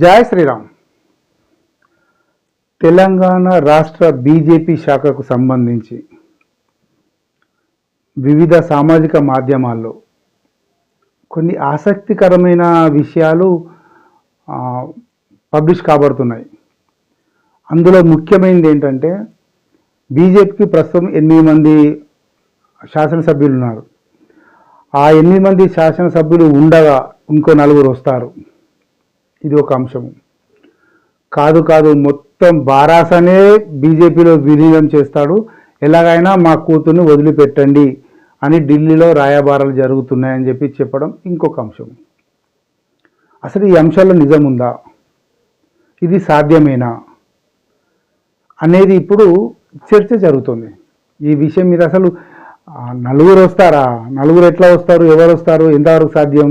జయ శ్రీరామ్. తెలంగాణ రాష్ట్ర బీజేపీ శాఖకు సంబంధించి వివిధ సామాజిక మాధ్యమాల్లో కొన్ని ఆసక్తికరమైన విషయాలు పబ్లిష్ కాబడుతున్నాయి. అందులో ముఖ్యమైనది ఏంటంటే బీజేపీకి ప్రస్తుతం ఎనిమిది మంది శాసనసభ్యులు ఉన్నారు. ఆ ఎనిమిది మంది శాసనసభ్యులు ఉండగా ఇంకో నలుగురు వస్తారు. ఇది ఒక అంశము. కాదు కాదు మొత్తం బారాసనే బీజేపీలో విలీనం చేస్తాడు. ఎలాగైనా మా కూతుర్ని వదిలిపెట్టండి అని ఢిల్లీలో రాయబారాలు జరుగుతున్నాయని చెప్పి చెప్పడం ఇంకొక అంశం అసలు ఈ అంశాల్లో నిజం ఉందా? ఇది సాధ్యమేనా? అనేది ఇప్పుడు చర్చ జరుగుతుంది. ఈ విషయం మీద అసలు నలుగురు వస్తారా? నలుగురు ఎట్లా వస్తారు? ఎవరు వస్తారు? ఎంతవరకు సాధ్యం?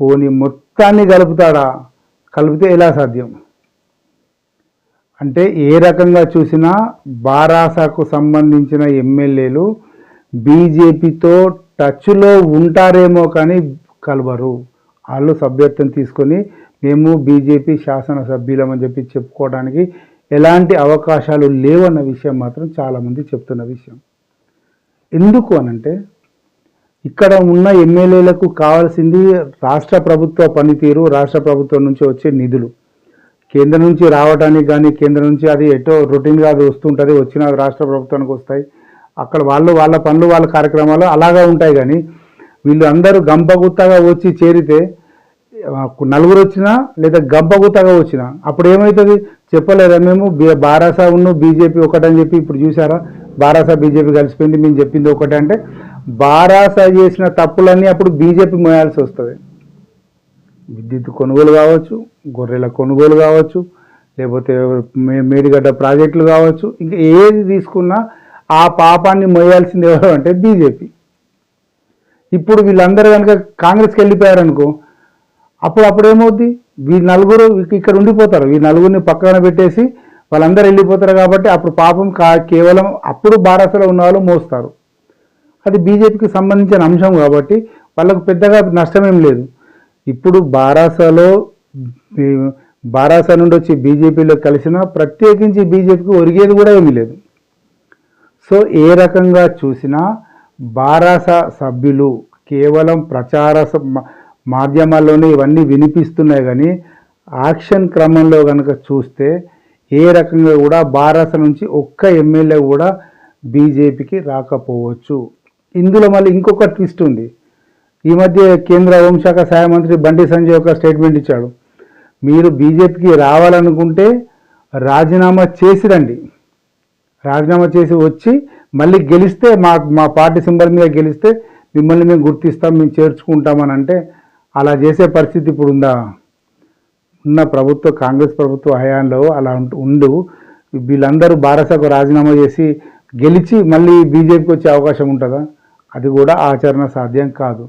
పోనీ మొత్తాన్ని కలుపుతాడా కలిపితే ఎలా సాధ్యం? అంటే ఏ రకంగా చూసినా బారాసాకు సంబంధించిన ఎమ్మెల్యేలు బీజేపీతో టచ్లో ఉంటారేమో కానీ కలవరు. వాళ్ళు సభ్యత్వం తీసుకొని మేము బీజేపీ శాసనసభ్యులమని చెప్పి చెప్పుకోవడానికి ఎలాంటి అవకాశాలు లేవన్న విషయం మాత్రం చాలామంది చెప్తున్న విషయం. ఎందుకు అనంటే ఇక్కడ ఉన్న ఎమ్మెల్యేలకు కావాల్సింది రాష్ట్ర ప్రభుత్వ పనితీరు రాష్ట్ర ప్రభుత్వం నుంచి వచ్చే నిధులు. కేంద్రం నుంచి రావడానికి కానీ కేంద్రం నుంచి అది ఎటో రొటీన్గా అది వస్తుంటుంది వచ్చిన రాష్ట్ర ప్రభుత్వానికి వస్తాయి. అక్కడ వాళ్ళు వాళ్ళ పనులు వాళ్ళ కార్యక్రమాలు అలాగా ఉంటాయి కానీ వీళ్ళు అందరూ గంపగుత్తగా వచ్చి చేరితే నలుగురు వచ్చినా లేదా గంపగుత్తగా వచ్చినా అప్పుడు ఏమవుతుంది చెప్పలేదా మేము? బారాసా ఉన్న బీజేపీ ఒకటని చెప్పి ఇప్పుడు చూసారా బారాసా బీజేపీ కలిసిపోయింది మేము చెప్పింది ఒకటే అంటే బారాసా చేసిన తప్పులన్నీ అప్పుడు బీజేపీ మోయాల్సి వస్తుంది. విద్యుత్ కొనుగోలు కావచ్చు గొర్రెల కొనుగోలు కావచ్చు లేకపోతే మేడిగడ్డ ప్రాజెక్టులు కావచ్చు ఇంకా ఏది తీసుకున్నా ఆ పాపాన్ని మోయాల్సింది ఎవరు అంటే బీజేపీ. ఇప్పుడు వీళ్ళందరూ కనుక కాంగ్రెస్కి వెళ్ళిపోయారనుకో అప్పుడు అప్పుడు ఏమవుద్ది నలుగురు ఇక్కడ ఉండిపోతారు. ఈ నలుగురిని పక్కన పెట్టేసి వాళ్ళందరూ వెళ్ళిపోతారు కాబట్టి అప్పుడు పాపం కేవలం అప్పుడు బారాసలో ఉన్న వాళ్ళు మోస్తారు. అది బీజేపీకి సంబంధించిన అంశం కాబట్టి వాళ్ళకు పెద్దగా నష్టమేం లేదు. ఇప్పుడు బారాసలో బారాస నుండి వచ్చి బీజేపీలో కలిసిన ప్రత్యేకించి బీజేపీకి ఒరిగేది కూడా ఏమీ లేదు. సో ఏ రకంగా చూసినా బారాస సభ్యులు కేవలం ప్రచార స- మాధ్యమాల్లోనే ఇవన్నీ వినిపిస్తున్నాయి కానీ యాక్షన్ క్రమంలో కనుక చూస్తే ఏ రకంగా కూడా బారాస నుంచి ఒక్క ఎమ్మెల్యే కూడా బీజేపీకి రాకపోవచ్చు. ఇందులో మళ్ళీ ఇంకొక ట్విస్ట్ ఉంది. ఈ మధ్య కేంద్ర హోంశాఖ సహాయ మంత్రి బండి సంజయ్ ఒక స్టేట్మెంట్ ఇచ్చాడు. మీరు బీజేపీకి రావాలనుకుంటే రాజీనామా చేసి రండి. రాజీనామా చేసి వచ్చి మళ్ళీ గెలిస్తే మా మా పార్టీ సింబల్ మీద గెలిస్తే మిమ్మల్ని మేము గుర్తిస్తాం మేము చేర్చుకుంటామని అంటే అలా చేసే పరిస్థితి ఇప్పుడు ఉందా? ఉన్న ప్రభుత్వ కాంగ్రెస్ ప్రభుత్వ హయాంలో అలా ఉండు. వీళ్ళందరూ బారసకు రాజీనామా చేసి గెలిచి మళ్ళీ బీజేపీకి వచ్చే అవకాశం ఉంటుందా? అది కూడా ఆచరణ సాధ్యం కాదు.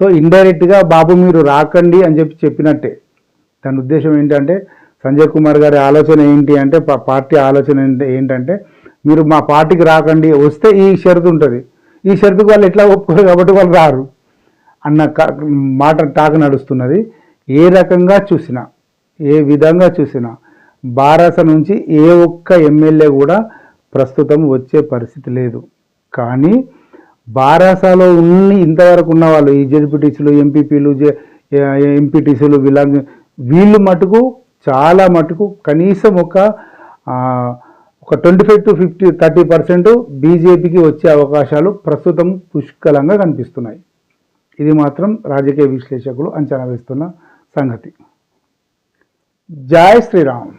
సో ఇండైరెక్ట్గా బాబు మీరు రాకండి అని చెప్పి చెప్పినట్టే. దాని ఉద్దేశం ఏంటంటే సంజయ్ కుమార్ గారి ఆలోచన ఏంటి అంటే పార్టీ ఆలోచన ఏంటంటే మీరు మా పార్టీకి రాకండి వస్తే ఈ షరతు ఉంటుంది. ఈ షరతుకు వాళ్ళు ఎట్లా ఒప్పుకోరు కాబట్టి వాళ్ళు రారు అన్న మాట టాక్ నడుస్తున్నది. ఏ రకంగా చూసినా ఏ విధంగా చూసినా బారాస నుంచి ఏ ఒక్క ఎమ్మెల్యే కూడా ప్రస్తుతం వచ్చే పరిస్థితి లేదు. కానీ బారాసాలో ఉన్ని ఇంతవరకు ఉన్న వాళ్ళు ఈ జడ్పీటీసీలు ఎంపీపీలు ఎంపీటీసీలు వీళ్ళ వీళ్ళు మటుకు చాలా మటుకు కనీసం ఒక ఒక twenty five to fifty thirty percent బీజేపీకి వచ్చే అవకాశాలు ప్రస్తుతం పుష్కలంగా కనిపిస్తున్నాయి. ఇది మాత్రం రాజకీయ విశ్లేషకులు అంచనా వేస్తున్న సంగతి. జై శ్రీరామ్.